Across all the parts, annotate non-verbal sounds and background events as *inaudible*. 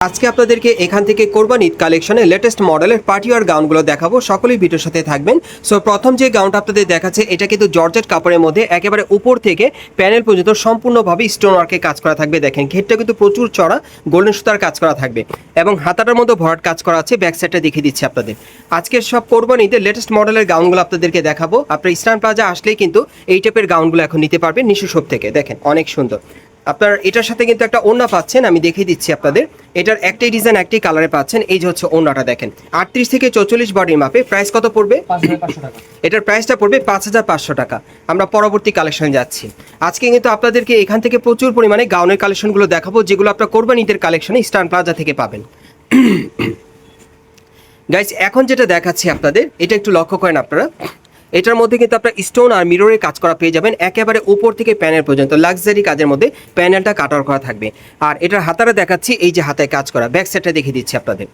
আজকে আপনাদেরকে এখান থেকে কোরবান ঈদ কালেকশনের লেটেস্ট মডেলের পার্টিওয়ার গাউনগুলো দেখাবো। সকলেই ভিডিওর সাথে থাকবেন। সো প্রথম যে গাউনটা আপনাদের দেখাচ্ছে, এটা কিন্তু জর্জেট কাপড়ের মধ্যে একেবারে উপর থেকে প্যানেল পর্যন্ত সম্পূর্ণভাবে স্টোন ওয়ার্কে কাজ করা থাকবে। দেখেন ঘেরটা কিন্তু প্রচুর চড়া গোল্ডেন সুতার কাজ করা থাকবে। এবং হাতাটার মধ্যে ভরাট কাজ করা আছে ব্যাক সাইডটা দেখিয়ে দিচ্ছি আপনাদের। আজকের সব কোরবান ঈদের লেটেস্ট মডেলের গাউনগুলো আপনাদেরকে দেখাবো। আপনার ইস্টার্ন প্লাজা আসলেই কিন্তু এই টাইপের গাউনগুলো এখন নিতে পারবেন নিশু শপ থেকে। দেখেন, অনেক সুন্দর। আপনার এটার সাথে কিন্তু একটা ওড়না পাচ্ছেন আমি দেখিয়ে দিচ্ছি আপনাদের। এটার একটাই ডিজাইন একটাই কালারে পাচ্ছেন এই যে হচ্ছে ওড়নাটা দেখেন। আটত্রিশ থেকে চৌচল্লিশ বডির মাপে প্রাইস কত পড়বে? এটার প্রাইসটা পড়বে পাঁচ হাজার পাঁচশো টাকা। আমরা পরবর্তী কালেকশনে যাচ্ছি। আজকে কিন্তু আপনাদেরকে এখান থেকে প্রচুর পরিমাণে গাউনের কালেকশনগুলো দেখাবো যেগুলো আপনার কোরবান ঈদের কালেকশনে স্টান প্লাজা থেকে পাবেন। *coughs* গাইস এখন যেটা দেখাচ্ছি আপনাদের এটা একটু লক্ষ্য করেন আপনারা। এটার মধ্যে কিন্তু আপনার স্টোন আর মিররের কাজ করা পেয়ে যাবেন একেবারে উপর থেকে প্যানেল পর্যন্ত লাক্সারি কাজের মধ্যে প্যানেলটা কাটার করা থাকবে। আর এটার হাতারা দেখাচ্ছি এই যে হাতায় কাজ করা ব্যাক সাইডটা দেখিয়ে দিচ্ছি আপনাদের।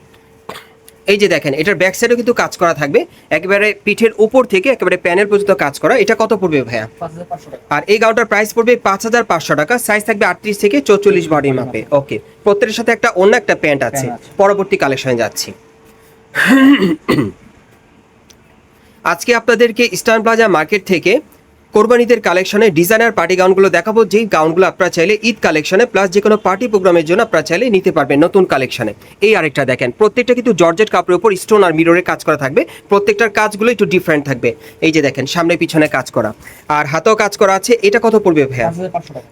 এই যে দেখেন এটার ব্যাক সাইডেও কিন্তু কাজ করা থাকবে একেবারে পিঠের উপর থেকে একেবারে প্যানেল পর্যন্ত কাজ করা। এটা কত পড়বে ভাইয়া? আর এই গাউটার প্রাইস পড়বে পাঁচ হাজার পাঁচশো টাকা সাইজ থাকবে আটত্রিশ থেকে চৌচল্লিশ বডি মাপে ওকে প্রত্যেকের সাথে একটা অন্য একটা প্যান্ট আছে। পরবর্তী কালেকশনে যাচ্ছি। আজকে আপনাদেরকে ইস্টার্ন প্লাজা মার্কেট থেকে কোরবানিদের কালেকশনে ডিজাইনার পার্টি গাউনগুলো দেখাবো। যেই গাউনগুলো আপনারা চাইলে ঈদ কালেকশনে প্লাস যে কোনো পার্টি প্রোগ্রামের জন্য আপনারা চাইলে নিতে পারবেন নতুন কালেকশনে। এই আরেকটা দেখেন প্রত্যেকটা কিন্তু জর্জেট কাপড়ের উপর স্টোন আর মিররের কাজ করা থাকবে। প্রত্যেকটার কাজগুলো একটু ডিফারেন্ট থাকবে। এই যে দেখেন সামনে পিছনে কাজ করা। আর হাতেও কাজ করা আছে এটা কত পড়বে ভাইয়া?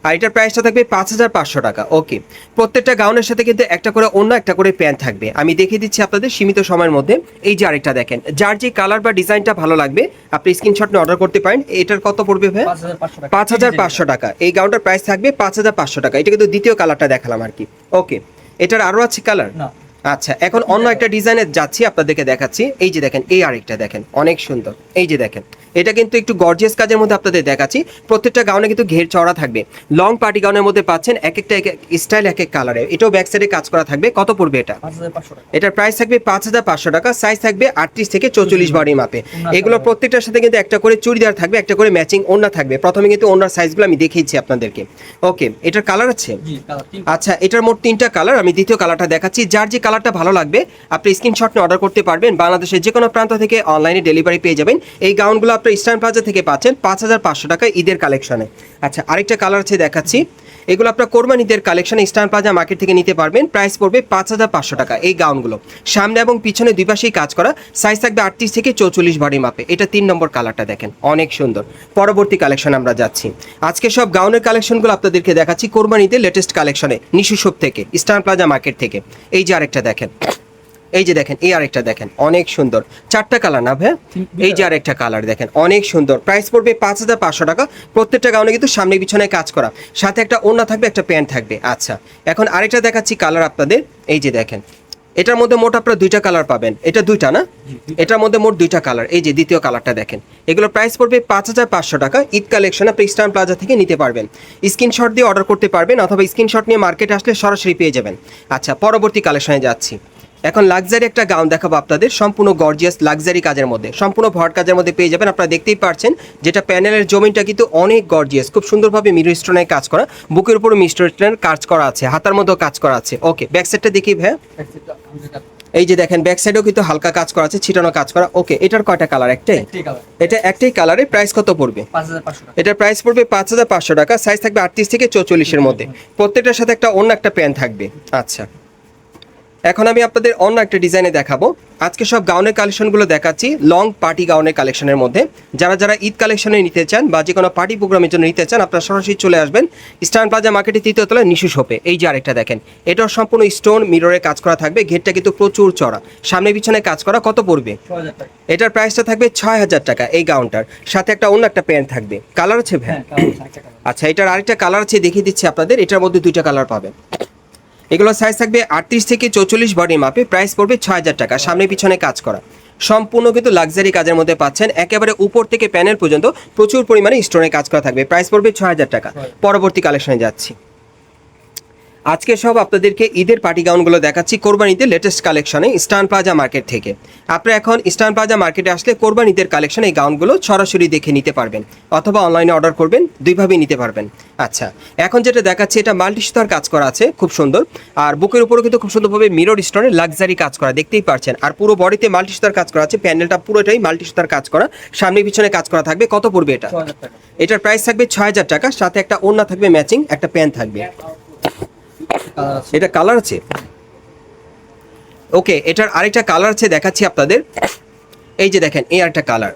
আর এটার প্রাইসটা থাকবে পাঁচ হাজার পাঁচশো টাকা ওকে প্রত্যেকটা গাউনের সাথে কিন্তু একটা করে অন্য একটা করে প্যান্ট থাকবে। আমি দেখিয়ে দিচ্ছি আপনাদের সীমিত সময়ের মধ্যে। এই যে আরেকটা দেখেন যার যে কালার বা ডিজাইনটা ভালো লাগবে আপনি স্ক্রিনশট নিয়ে অর্ডার করতে পারেন। এটার কত পড়বে ভাই? পাঁচ হাজার পাঁচশো টাকা। এই গাউনটার প্রাইস থাকবে পাঁচ হাজার পাঁচশো টাকা। এটা কিন্তু দ্বিতীয় কালারটা দেখালাম আর কি। ওকে এটার আরও আছে কালার না। আচ্ছা এখন অন্য একটা ডিজাইনের যাচ্ছি আপনাদেরকে দেখাচ্ছি। এই যে দেখেন এই আরেকটা দেখেন অনেক সুন্দর। এই যে দেখেন এটা কিন্তু একটু গর্জিয়াস কাজের মধ্যে আপনাদের দেখাচ্ছি। প্রত্যেকটা গাউনে কিন্তু ঘের চওড়া থাকবে। লং পার্টি গাউনের মধ্যে পাচ্ছেন এক একটা এক স্টাইল এক এক কালারে এটাও ব্যাক সাইডে কাজ করা থাকবে। কত পড়বে এটা? এটার প্রাইস থাকবে পাঁচ হাজার পাঁচশো টাকা। সাইজ থাকবে আটত্রিশ থেকে চৌচল্লিশ বডি মাপে। এগুলো প্রত্যেকটার সাথে কিন্তু একটা করে চুড়িদার থাকবে একটা করে ম্যাচিং ওড়না থাকবে। প্রথমে কিন্তু ওড়নার সাইজগুলো আমি দেখিয়েছি আপনাদেরকে। ওকে এটার কালার আছে? কালার আচ্ছা এটার মোট তিনটা কালার আমি দ্বিতীয় কালারটা দেখাচ্ছি। যার যে কালারটা ভালো লাগবে। আপনি স্ক্রিনশট নিয়ে অর্ডার করতে পারবেন। বাংলাদেশের যে কোনো প্রান্ত থেকে অনলাইনে ডেলিভারি পেয়ে যাবেন। এই গাউনগুলো আপনি ইস্টার্ন প্লাজা থেকে পাচ্ছেন পাঁচ হাজার পাঁচশো টাকা ঈদের কালেকশনে আচ্ছা আরেকটা কালার আছে দেখাচ্ছি। এগুলো আপনার কোরবানিদের কালেকশন ইস্টার্ন প্লাজা মার্কেট থেকে নিতে পারবেন। প্রাইস পড়বে পাঁচ হাজার পাঁচশো টাকা। এই গাউনগুলো সামনে এবং পিছনে দুই পাশেই কাজ করা। সাইজ থাকবে আটত্রিশ থেকে চৌচল্লিশ বাড়ি মাপে এটা তিন নম্বর কালারটা দেখেন। অনেক সুন্দর। পরবর্তী কালেকশন আমরা যাচ্ছি। আজকে সব গাউনের কালেকশনগুলো আপনাদেরকে দেখাচ্ছি কোরবানিদের লেটেস্ট কালেকশনে নিশু শপ থেকে ইস্টার্ন প্লাজা মার্কেট থেকে। এই যে আরেকটা দেখেন। এই যে দেখেন এই আরেকটা দেখেন অনেক সুন্দর। চারটা কালার না ভাই? এই যে আরেকটা কালার দেখেন অনেক সুন্দর। প্রাইস পড়বে পাঁচ হাজার পাঁচশো টাকা। প্রত্যেকটা গাউনে কিন্তু সামনে পিছনে কাজ করা। সাথে একটা ওড়না থাকবে একটা প্যান্ট থাকবে। আচ্ছা এখন আরেকটা দেখাচ্ছি কালার আপনাদের। এই যে দেখেন এটার মধ্যে মোট আপনারা দুইটা কালার পাবেন। এটা দুইটা না? এটার মধ্যে মোট দুইটা কালার। এই যে দ্বিতীয় কালারটা দেখেন এগুলো প্রাইস পড়বে পাঁচ হাজার পাঁচশো টাকা। ঈদ কালেকশন আপনি ইস্টার্ন প্লাজা থেকে নিতে পারবেন। স্ক্রিনশট দিয়ে অর্ডার করতে পারবেন অথবা স্ক্রিনশট নিয়ে মার্কেটে আসলে সরাসরি পেয়ে যাবেন। আচ্ছা পরবর্তী কালেকশনে যাচ্ছি। এখন লাক্সারি একটা গাউন দেখাবো আপনাদের সম্পূর্ণ গর্জিয়াস লাক্সারি কাজের মধ্যে সম্পূর্ণ ভট কাজের মধ্যে পেয়ে যাবেন আপনারা দেখতেই পারছেন যেটা প্যানেলের জমিনটা কিন্তু অনেক গর্জিয়াস খুব সুন্দরভাবে মিরো স্টোনের কাজ করা বুকের উপর মিস্টার স্টোনের কাজ করা আছে হাতার মধ্যেও কাজ করা আছে। ওকে ব্যাক সাইডটা দেখি ভাই এই যে দেখেন ব্যাক সাইডেও কিন্তু হালকা কাজ করা আছে ছিটানো কাজ করা। ওকে এটার কয়টা কালার একটাই? একটি কালার এটা একটাই কালারের প্রাইস কত পড়বে? এটার প্রাইস পড়বে পাঁচ হাজার পাঁচশো টাকা সাইজ থাকবে আটত্রিশ থেকে চৌচল্লিশের মধ্যে। প্রত্যেকটার সাথে একটা অন্য একটা প্যান্ট থাকবে। আচ্ছা। এখন আমি আপনাদের অন্য একটা ডিজাইনে দেখাবো। আজকে সব গাউনের কালেকশনগুলো দেখাচ্ছি লং পার্টি গাউনের কালেকশনের মধ্যে। যারা যারা ঈদ কালেকশনে নিতে চান বা যে কোনো পার্টি প্রোগ্রামের জন্য নিতে চান আপনারা সরাসরি চলে আসবেন স্টান প্লাজা মার্কেটে তৃতীয় তলায় নিশু শপে। এই যে আরেকটা দেখেন এটাও সম্পূর্ণ স্টোন মিররে কাজ করা থাকবে ঘেরটা কিন্তু প্রচুর চড়া সামনে পিছনে কাজ করা কত পড়বে? এটার প্রাইসটা থাকবে ছয় হাজার টাকা এই গাউনটার। সাথে একটা অন্য একটা প্যান্ট থাকবে। কালার আছে ভ্যান আচ্ছা এটার আরেকটা কালার আছে দেখিয়ে দিচ্ছি আপনাদের। এটার মধ্যে দুইটা কালার পাবেন। এগুলো সাইজ থাকবে আটত্রিশ থেকে চৌচল্লিশ বডি মাপে প্রাইস পড়বে ছ হাজার টাকা। সামনে পিছনে কাজ করা। সম্পূর্ণ কিন্তু লাক্সারি কাজের মধ্যে পাচ্ছেন। একেবারে উপর থেকে প্যানেল পর্যন্ত প্রচুর পরিমাণে স্টোনে কাজ করা থাকবে। প্রাইস পড়বে ছ হাজার টাকা। পরবর্তী কালেকশনে যাচ্ছি। আজকে সব আপনাদেরকে ঈদের পার্টি গাউনগুলো দেখাচ্ছি কোরবানিতে লেটেস্ট কালেকশনে ইস্টার্ন প্লাজা মার্কেট থেকে। আপনারা এখন স্টান প্লাজা মার্কেটে আসলে কোরবান ঈদের কালেকশন এই গাউনগুলো সরাসরি দেখে নিতে পারবেন অথবা অনলাইনে অর্ডার করবেন দুইভাবেই নিতে পারবেন। আচ্ছা এখন যেটা দেখাচ্ছি এটা মাল্টি সুতার কাজ করা আছে খুব সুন্দর। আর বুকের উপরও কিন্তু খুব সুন্দরভাবে মিরর স্টোনের লাক্সারি কাজ করা দেখতেই পারছেন। আর পুরো বডিতে মাল্টি সুতার কাজ করা আছে প্যান্ডেলটা পুরোটাই মাল্টি সুতার কাজ করা সামনে পিছনে কাজ করা থাকবে। কত পড়বে এটা? এটার প্রাইস থাকবে ছয় হাজার টাকা সাথে একটা ওড়না থাকবে ম্যাচিং একটা প্যান্ট থাকবে। এটা কালার আছে? ওকে এটার আরেকটা কালার আছে দেখাচ্ছি আপনাদের। এই যে দেখেন এই একটা কালার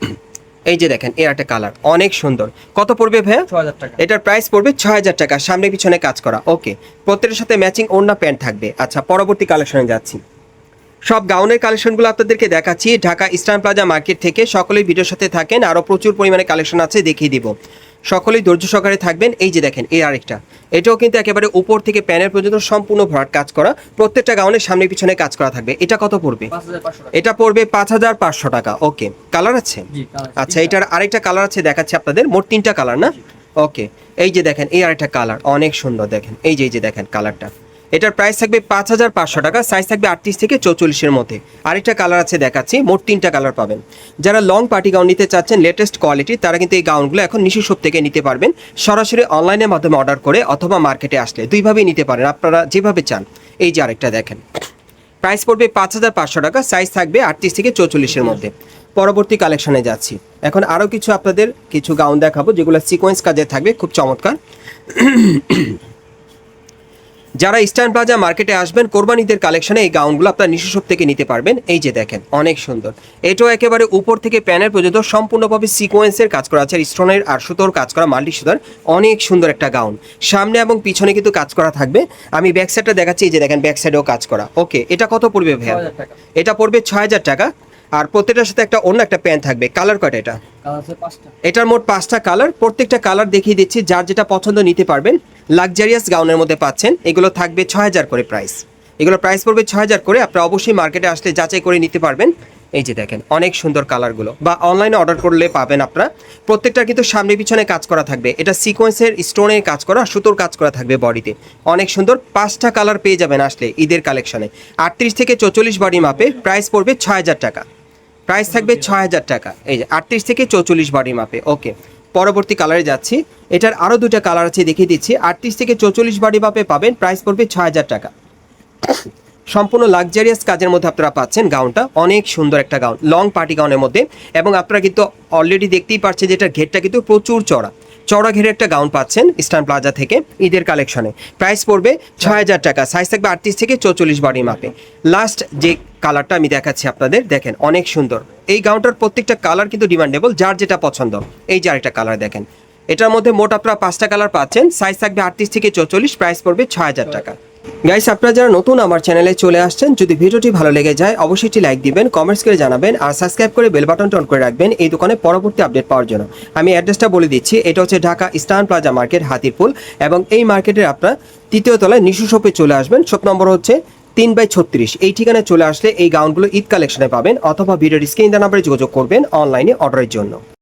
*clears throat* এই যে দেখেন এই একটা কালার অনেক সুন্দর। কত পড়বে ভাইয়া? ছয় হাজার টাকা। এটার প্রাইস পড়বে ছয় হাজার টাকা। সামনে পিছনে কাজ করা। ওকে প্রত্যেকের সাথে ম্যাচিং ওড়না প্যান্ট থাকবে। আচ্ছা পরবর্তী কালেকশনে যাচ্ছি। সব গাউনের কালেকশনগুলো আপনাদেরকে দেখাচ্ছি। ঢাকা ইস্টার্ন প্লাজা মার্কেট থেকে সকলেই ভিডিওর সাথে থাকেন। আরও প্রচুর পরিমাণে কালেকশন আছে দেখিয়ে দিব। সকলেই ধৈর্য সহকারে থাকবেন। এই যে দেখেন এই আরেকটা। এটাও কিন্তু একেবারে উপর থেকে প্যানেল পর্যন্ত সম্পূর্ণ ভরাট কাজ করা। প্রত্যেকটা গাউনের সামনে পিছনে কাজ করা থাকবে। এটা কত পড়বে? এটা পড়বে পাঁচ হাজার পাঁচশো টাকা। ওকে। কালার আছে? আচ্ছা এটার আরেকটা কালার আছে দেখাচ্ছি আপনাদের। মোট তিনটা কালার না? ওকে। এই যে দেখেন এই আরেকটা কালার। অনেক সুন্দর দেখেন। এই যে এই যে দেখেন কালারটা। এটার প্রাইস থাকবে পাঁচ হাজার পাঁচশো টাকা সাইজ থাকবে আটত্রিশ থেকে চৌচল্লিশের মধ্যে। আরেকটা কালার আছে দেখাচ্ছি, মোট তিনটা কালার পাবেন। যারা লং পার্টি গাউন নিতে চাচ্ছেন লেটেস্ট কোয়ালিটি তারা কিন্তু এই গাউনগুলো এখন নিশু শপ থেকে নিতে পারবেন। সরাসরি অনলাইনের মাধ্যমে অর্ডার করে অথবা মার্কেটে আসলে দুইভাবেই নিতে পারেন, আপনারা যেভাবে চান। এই যে আরেকটা দেখেন। প্রাইস পড়বে পাঁচ হাজার পাঁচশো টাকা সাইজ থাকবে আটত্রিশ থেকে চৌচল্লিশের মধ্যে। পরবর্তী কালেকশনে যাচ্ছি। এখন আরও কিছু আপনাদের কিছু গাউন দেখাবো, যেগুলো সিকোয়েন্স কাজে থাকবে, খুব চমৎকার। যারা ইস্টার্ন প্লাজা মার্কেটে আসবেন কোরবানিদের কালেকশনে এই গাউনগুলো আপনার নিশোসব থেকে নিতে পারবেন। এই যে দেখেন অনেক সুন্দর। এটাও একেবারে উপর থেকে প্যানের পর্যন্ত সম্পূর্ণভাবে সিকোয়েন্সের কাজ করা আছে স্টোনের আর সুতোর কাজ করা মাল্টি সুতার। অনেক সুন্দর একটা গাউন সামনে এবং পিছনে কিন্তু কাজ করা থাকবে। আমি ব্যাক সাইডটা দেখাচ্ছি এই যে দেখেন ব্যাক সাইডেও কাজ করা। ওকে এটা কত পড়বে ভাইয়া? এটা পড়বে ছয় হাজার টাকা। আর প্রত্যেকটার সাথে একটা অন্য একটা প্যান্ট থাকবে। কালার কয়টা এটা? এটার মোট পাঁচটা কালার প্রত্যেকটা কালার দেখিয়ে দিচ্ছি যার যেটা পছন্দ নিতে পারবেন। লাক্সারিয়াস গাউনের মধ্যে পাচ্ছেন। এগুলো থাকবে ছয় হাজার করে প্রাইস এগুলো প্রাইস পড়বে ছয় হাজার করে। আপনারা অবশ্যই মার্কেটে আসলে যাচাই করে নিতে পারবেন। এই যে দেখেন অনেক সুন্দর কালারগুলো বা অনলাইনে অর্ডার করলে পাবেন আপনারা। প্রত্যেকটা কিন্তু সামনে পিছনে কাজ করা থাকবে। এটা সিকোয়েন্সের স্টোনের কাজ করা সুতোর কাজ করা থাকবে বডিতে অনেক সুন্দর পাঁচটা কালার পেয়ে যাবেন আসলে ঈদের কালেকশনে আটত্রিশ থেকে চৌচল্লিশ বডি মাপে প্রাইস পড়বে ছয় হাজার টাকা। প্রাইস থাকবে ছয় হাজার টাকা। এই যে আটত্রিশ থেকে চৌচল্লিশ বডি মাপে ওকে পরবর্তী কালারে যাচ্ছি। এটার আরও দুটা কালার আছে দেখিয়ে দিচ্ছি। আটত্রিশ থেকে চৌচল্লিশ বডি মাপে পাবেন প্রাইস পড়বে ছয় হাজার টাকা। সম্পূর্ণ লাক্সারিয়াস কাজের মধ্যে আপনারা পাচ্ছেন গাউনটা অনেক সুন্দর একটা গাউন লং পার্টি গাউনের মধ্যে। এবং আপনারা কিন্তু অলরেডি দেখতেই পাচ্ছেন যে এটার ঘেরটা কিন্তু প্রচুর চড়া চড়া ঘেরে একটা গাউন পাচ্ছেন ইস্টার্ন প্লাজা থেকে, ঈদের কালেকশনে। প্রাইস পড়বে ছয় হাজার টাকা সাইজ থাকবে আটত্রিশ থেকে চৌচল্লিশ বডি মাপে লাস্ট যে কালারটা আমি দেখাচ্ছি আপনাদের, দেখেন, অনেক সুন্দর। এই গাউনটার প্রত্যেকটা কালার কিন্তু ডিমান্ডেবল যার যেটা পছন্দ। এই যে আরেকটা কালার দেখেন। এটার মধ্যে মোট আপনারা পাঁচটা কালার পাচ্ছেন সাইজ থাকবে আটত্রিশ থেকে চৌচল্লিশ প্রাইস পড়বে ছয় হাজার টাকা। গাইস আপনারা যারা নতুন আমার চ্যানেলে চলে আসছেন, যদি ভিডিওটি ভালো লেগে যায়, অবশ্যই একটি লাইক দিবেন কমেন্টস করে জানাবেন, আর সাবস্ক্রাইব করে বেল বাটনটা অন করে রাখবেন এই দোকানে পরবর্তী আপডেট পাওয়ার জন্য। আমি অ্যাড্রেসটা বলে দিচ্ছি, এটা হচ্ছে Dhaka Eastern Plaza market Hatirpool, এবং এই মার্কেটের আপনারা তৃতীয় তলায় নিশু শপে চলে আসবেন। শপ নম্বর হচ্ছে তিন বাই ছত্রিশ। এই ঠিকানায় চলে আসলে এই গাউনগুলো ঈদ কালেকশনে পাবেন, অথবা ভিডিওর স্ক্রিন নাম্বারে যোগাযোগ করবেন অনলাইনে অর্ডারের জন্য।